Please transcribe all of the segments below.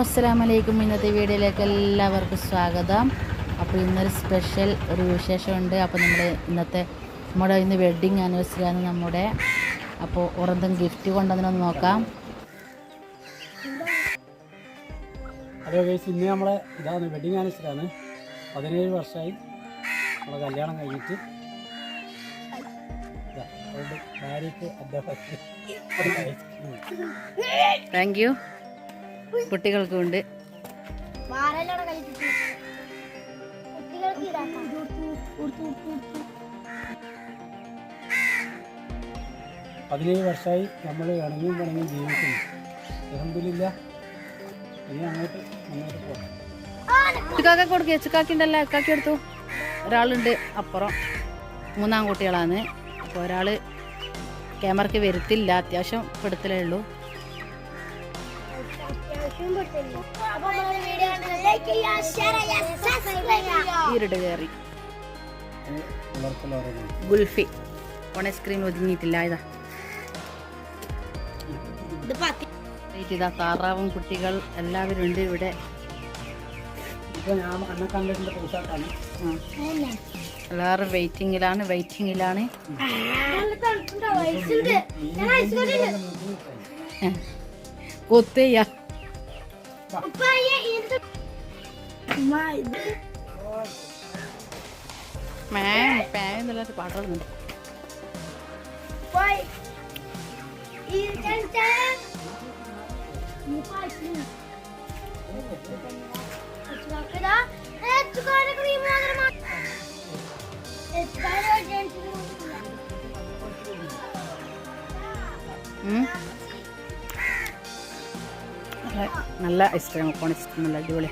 അസ്സാം വലൈക്കും ഇന്നത്തെ വീഡിയോയിലേക്ക് എല്ലാവർക്കും സ്വാഗതം. അപ്പോൾ ഇന്നൊരു സ്പെഷ്യൽ ഒരു വിശേഷമുണ്ട്. അപ്പോൾ നമ്മൾ ഇന്നത്തെ നമ്മുടെ ഇന്ന് വെഡ്ഡിങ് ആനിവേഴ്സറി ആണ് നമ്മുടെ. അപ്പോൾ ഉറന്തും ഗിഫ്റ്റ് കൊണ്ടുവന്നൊന്ന് നോക്കാം. ഹലോ ഗൈസ് ഇന്ന് നമ്മളെ ഇതാണ് വെഡ്ഡിങ് ആനിവേഴ്സറി ആണ്. പതിനേഴ് വർഷമായി നമ്മളെ കല്യാണം കഴിഞ്ഞിട്ട്. താങ്ക് യു കുട്ടികൾക്കും ഉണ്ട് മാറല്ലോടെ കളിച്ചിട്ട് കുട്ടികൾക്ക് ഇതാക്കാം. പതിനേഴ് വർഷമായി നമ്മൾ ഇണങ്ങിയും പണങ്ങിയും ജീവിക്കുന്നു. അലഹമില്ല ഇനി അങ്ങോട്ട് മുന്നോട്ട് പോകാം. ചിക്കാക്ക കൊടുക്കുക ചുക്കാക്കി ഉണ്ടല്ലോ അക്കാക്കി എടുത്തു ഒരാളുണ്ട് അപ്പുറം. മൂന്നാം കുട്ടികളാണ്. അപ്പോൾ ഒരാൾ ക്യാമറയ്ക്ക് വരുത്തില്ല. അത്യാവശ്യം പെടുത്തലേ ഉള്ളൂ. കയറി ഗുൽഫി ഓൺ സ്ക്രീൻ ഒതുങ്ങിയിട്ടില്ല ഇതാ. ഇത് താറാവും കുട്ടികൾ എല്ലാവരും ഉണ്ട് ഇവിടെ. എല്ലാവരും വെയിറ്റിങ്ങിലാണ് വെയിറ്റിങ്ങിലാണ് कोते या मैं पैन दला से पाटल में बाय इरकंटा मुपाई अच्छा करा ए चुकाने को ये मगर मार ए चुकाने को जेंट हम्म? നല്ല- ഐസ്ക്രീം കോൺ ഐസ്ക്രീം നല്ല അടിപൊളി.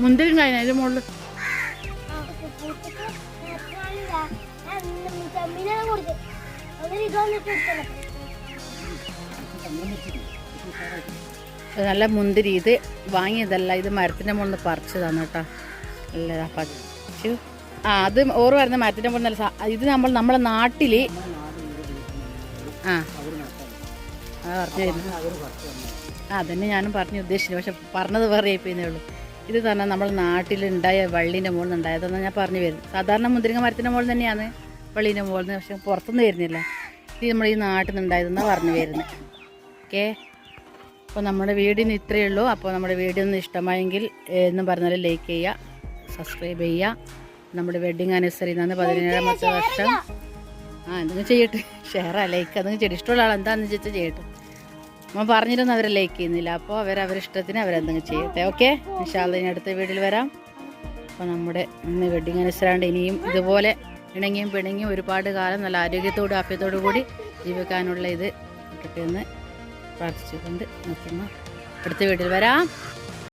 മുന്തിരി കഴിഞ്ഞ? അതിന്റെ മുകളിൽ നല്ല മുന്തിരി ഇത് വാങ്ങിയതല്ല ഇത് മരത്തിന്റെ മുകളിൽ പറിച്ചതാണ് കേട്ടോ. നല്ലതാ പച്ചു ആ അത് ഓറ് വരുന്ന മരത്തിന്റെ മുകളിൽ നല്ല ഇത് നമ്മൾ നമ്മളെ നാട്ടിൽ ആ. ആ പറഞ്ഞു ആ അതന്നെ ഞാനും പറഞ്ഞു ഉദ്ദേശിച്ചു പക്ഷെ പറഞ്ഞത് വേറെ ആയിപ്പോയിന്നേ ഉള്ളൂ. ഇത് തന്നെ നമ്മൾ നാട്ടിലുണ്ടായ വള്ളീന്റെ മുകളിൽ ഉണ്ടായതെന്ന് ഞാൻ പറഞ്ഞു വരുന്നത്. സാധാരണ മുന്തിരിങ്ങ മരത്തിന്റെ മുകളിൽ തന്നെയാണ് വള്ളീന്റെ മുകളിൽ നിന്ന് പക്ഷെ പുറത്തുനിന്ന് വരുന്നില്ല. ഇത് നമ്മൾ ഈ നാട്ടിൽ നിന്ന് ഉണ്ടായതെന്നാണ് പറഞ്ഞു വരുന്നത്. ഓക്കേ? അപ്പോൾ നമ്മുടെ വീടിന് ഇത്രയേ ഉള്ളൂ. അപ്പോൾ നമ്മുടെ വീഡിയോ ഒന്ന് ഇഷ്ടമായെങ്കിൽ എന്ന് പറഞ്ഞാൽ ലൈക്ക് ചെയ്യുക സബ്സ്ക്രൈബ് ചെയ്യുക. നമ്മുടെ വെഡ്ഡിങ് ആനിവേഴ്സറി എന്നാണ് പതിനേഴാമത്തെ വർഷം. ആ എന്തെങ്കിലും ചെയ്യട്ടെ. ഷെയറാ ലൈക്ക് അതെങ്കിലും ചെയ്യട്ടെ. ഇഷ്ടമുള്ള ആൾ എന്താണെന്ന് വെച്ചാൽ ചെയ്യട്ടെ. നമ്മൾ പറഞ്ഞിരുന്നു അവരെ ലൈക്ക് ചെയ്യുന്നില്ല. അപ്പോൾ അവർ അവരുടെ ഇഷ്ടത്തിന് അവരെന്തെങ്കിലും ചെയ്യട്ടെ. ഓക്കെ ഇൻഷാല്ല ഇനി അടുത്ത വീട്ടിൽ വരാം. അപ്പോൾ നമ്മുടെ ഇന്ന് വെഡ്ഡിങ് അനുസരിച്ചാണ്ട് ഇനിയും ഇതുപോലെ ഇണങ്ങിയും പിണങ്ങിയും ഒരുപാട് കാലം നല്ല ആരോഗ്യത്തോടും ആഫ്യത്തോടു കൂടി ജീവിക്കാനുള്ള ഇത് കിട്ടുമെന്ന് പ്രാർത്ഥിച്ചുകൊണ്ട് നിൽക്കുന്നു അടുത്ത വീട്ടിൽ വരാം.